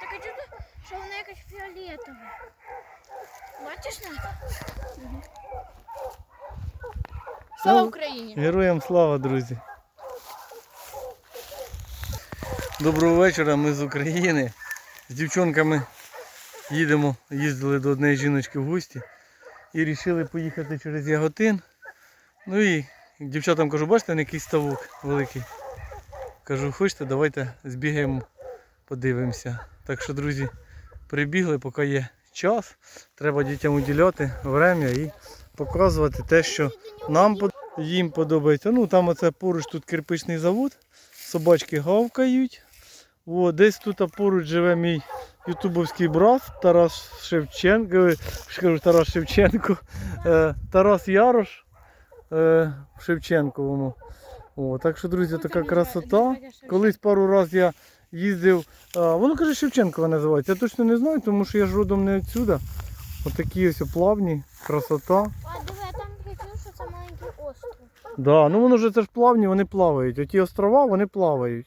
таке чудо, що вона якась фіолетова. Бачиш на? Слава Україні! Героям слава, друзі. Доброго вечора, ми з України. З дівчонками їдемо, їздили до однієї жіночки в гості і вирішили поїхати через Яготин. Ну і дівчатам кажу, бачите, на якийсь ставок великий. Кажу, хочете, давайте збігаємо, подивимося. Так що, друзі, прибігли, поки є час. Треба дітям уділяти время і показувати те, що нам їм подобається. Ну там оце поруч тут кирпичний завод, собачки гавкають. О, десь тут поруч живе мій ютубовський брат Тарас Шевченко. кажу, Тарас Шевченко, е, Тарас Ярош е, в Шевченковому. О, так що, друзі, така красота. Колись пару разів я їздив. А, воно каже Шевченкова називається. Я точно не знаю, тому що я ж родом не відсюди. Отакі ось плавні, красота. А диви, я там хотів, що це маленький остров. Да, ну воно вже це ж плавні, вони плавають. Оті острова, вони плавають.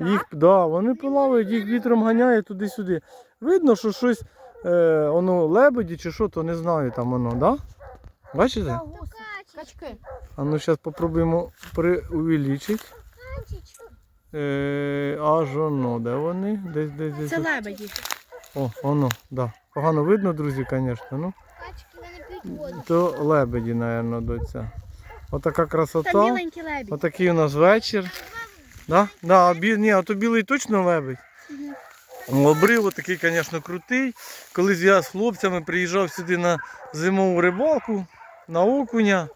Їх, да, вони плавають, їх вітром ганяє туди-сюди. Видно, що щось, е, воно лебеді чи що, то не знаю там воно, да? Бачите? Качки. А ну зараз спробуємо преувеличити. Е, аж воно, де вони? Десь, десь, десь. Це лебеді. О, воно, да. Погано видно, друзі, звісно. Ну, то лебеді, мабуть, доця. Отака Та красота. Отакий у нас вечір. Да? Да, а бі... Ні, а то білий точно лебедь. Обрив такий, звісно, крутий. Колись я з хлопцями приїжджав сюди на зимову рибалку, на окуня,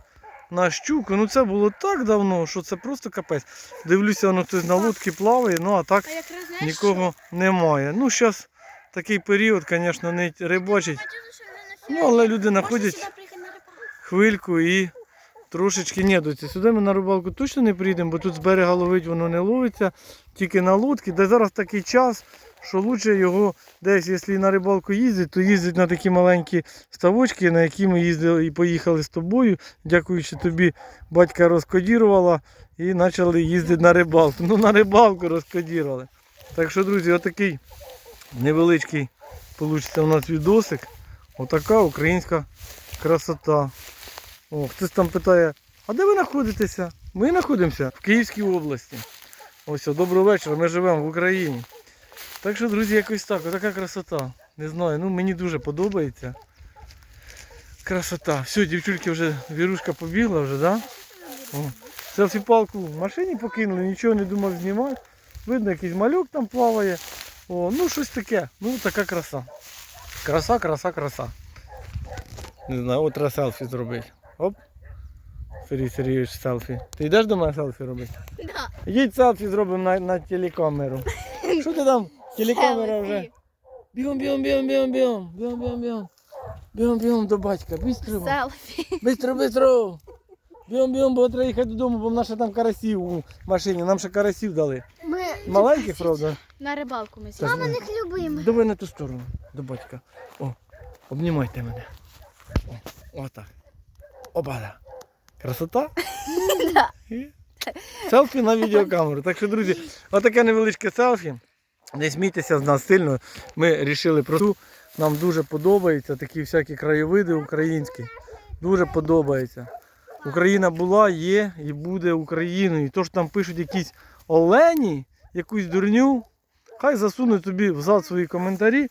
на щуку. Ну це було так давно, що це просто капець. Дивлюся, воно хтось на лодці плаває, ну а так нікого немає. Ну, зараз такий період, звісно, не рибачить. Ну, але люди знаходять хвильку і трошечки ні, доці. Сюди ми на рибалку точно не приїдемо, бо тут з берега ловить воно не ловиться, тільки на лодці. Де зараз такий час, що краще його десь, якщо на рибалку їздить, то їздить на такі маленькі ставочки, на які ми їздили і поїхали з тобою. Дякуючи тобі, батька розкодірувала і почали їздити на рибалку. Ну, на рибалку розкодірували. Так що, друзі, отакий невеличкий вийде у нас відосик. Отака українська красота. О, хтось там питає, а де ви знаходитеся? Ми знаходимося в Київській області. Ось, доброго вечора, ми живемо в Україні. Так що, друзі, якось так, отака красота. Не знаю, ну мені дуже подобається. Красота. Все, дівчульки вже вірушка побігла вже, да? О, селфі-палку в машині покинули, нічого не думав знімати. Видно, якийсь малюк там плаває. О, ну щось таке. Ну така краса. Краса, краса, краса. Не знаю, от треба селфі зробити. Оп. Сергій Сергійович селфі. Ти йдеш до мене селфі робити? Да. Їдь селфі зробимо на, на телекамеру. Що ти там? Телекамера вже. Бігом, бігом, бігом, бігом, бігом. Бігом, бігом, бігом. Бігом, бігом до батька. Бистро. Селфі. Бистро, бистро. Бігом, бігом, бо треба їхати додому, бо в нас ще там карасів у машині. Нам ще карасів дали. Ми Маленьких, правда? на рибалку ми Так, них любимо. Давай на ту сторону, до батька. О, обнімайте мене. О, отак. Опада. Красота? Селфі на відеокамеру. Так що, друзі, отаке невеличке селфі. Не смійтеся з нас сильно. Ми вирішили просто. Нам дуже подобаються такі всякі краєвиди українські. Дуже подобається. Україна була, є і буде Україною. І То, що там пишуть якісь олені, якусь дурню, хай засунуть тобі взад свої коментарі.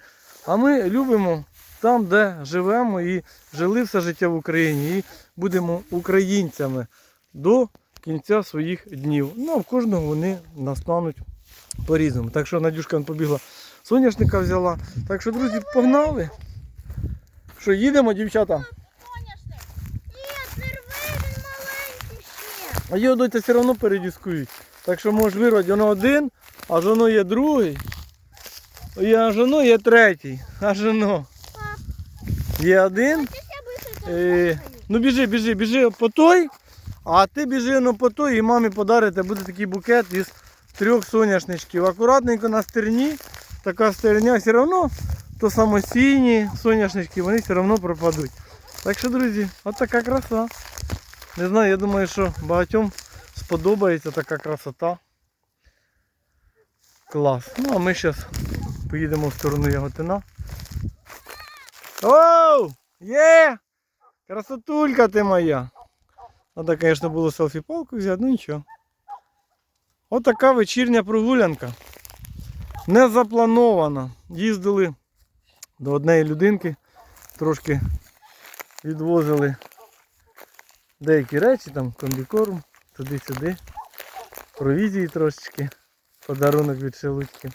А ми любимо там, де живемо і жили все життя в Україні. І будемо українцями до кінця своїх днів. Ну, а в кожного вони настануть по-різному. Так що Надюшка побігла, соняшника взяла. Так що, друзі, погнали. Що, їдемо, дівчата? Ні, не він маленький ще. А його доця все одно передіскують. Так що можеш вирвати, воно один, а жоно є другий. І а жоно є третій. А жоно. Є один. Е, ну біжи, біжи, біжи по той, а ти біжи ну, по той і мамі подарите, буде такий букет із трьох соняшничків. Акуратненько на стерні, така стерня все одно, то самосійні соняшнички, вони все одно пропадуть. Так що, друзі, от така краса. Не знаю, я думаю, що багатьом сподобається така красота. Клас. Ну а ми зараз поїдемо в сторону Яготина. Оу! Є! Красотулька ти моя! Треба, звісно, було селфі-палку взяти, ну нічого. Отака вечірня прогулянка. Не запланована. Їздили до однієї людинки, трошки відвозили деякі речі, там комбікорм, туди-сюди. Провізії трошечки. Подарунок від шелудьки.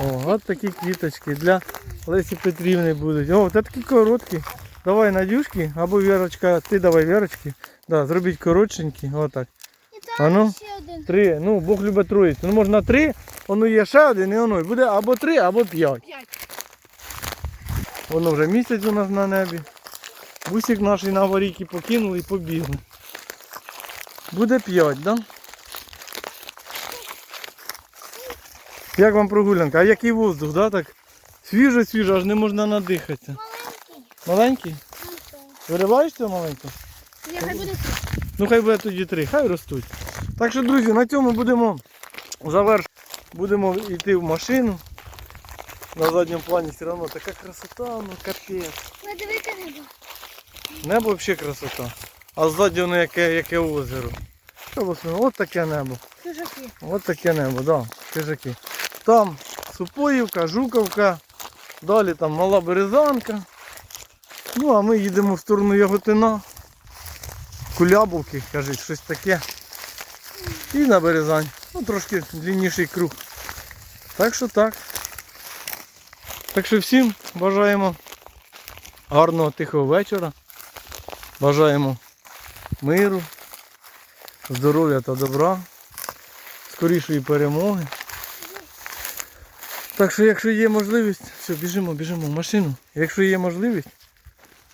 О, от такі квіточки для Лесі Петрівни будуть. О, це такі короткі. Давай Надюшки, або Вірочка, ти давай Вірочки. Да, зробіть коротшенькі, отак. А ну? ще один. Три. Ну, Бог любить троїцю. Ну можна три, воно є ще один і воно. і Буде або три, або п'ять. П'ять. Воно вже місяць у нас на небі. Бусик наш на аварійки покинули і побігли. Буде п'ять, да? Як вам прогулянка? А який воздух, да? Так свіже, свіже, аж не можна надихатися. Маленький. Маленький? Ну, так. Вириваєшся маленький? Нехай буде. Ну хай буде тоді три, хай ростуть. Так що, друзі, на цьому будемо завершувати. Будемо йти в машину. На задньому плані все одно така красота, ну капець. Ви дивіться небо. Небо взагалі красота. А ззаді воно яке, яке озеро. Що? От таке небо. Чужаки. От таке небо, да, хижаки. Там Супоївка, Жуковка, далі там Мала Березанка. Ну, а ми їдемо в сторону Яготина. Кулябовки, кажуть, щось таке. І на Березань. Ну, трошки длинніший круг. Так що так. Так що всім бажаємо гарного тихого вечора. Бажаємо миру, здоров'я та добра скорішої перемоги. Так що, якщо є можливість, все, біжимо, біжимо в машину. Якщо є можливість,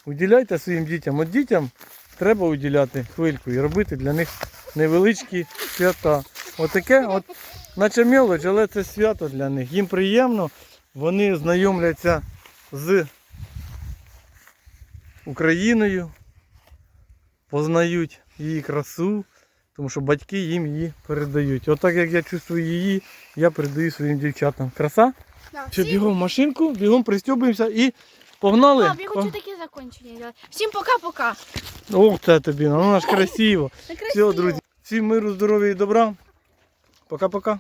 уділяйте своїм дітям. От дітям треба уділяти хвильку і робити для них невеличкі свята. Отаке, от, наче мелоч, але це свято для них. Їм приємно, вони знайомляться з Україною, познають її красу, тому що батьки їм її передають. Отак як я чувствую її, я передаю своїм дівчатам. Краса? Да, Що, бігом в машинку, бігом пристьобуємося і погнали. Я хочу таке закінчення. Всім пока-пока. Ох, це тобі, ну вона ж красиво. Все, друзі, всім миру, здоров'я і добра. Пока-пока.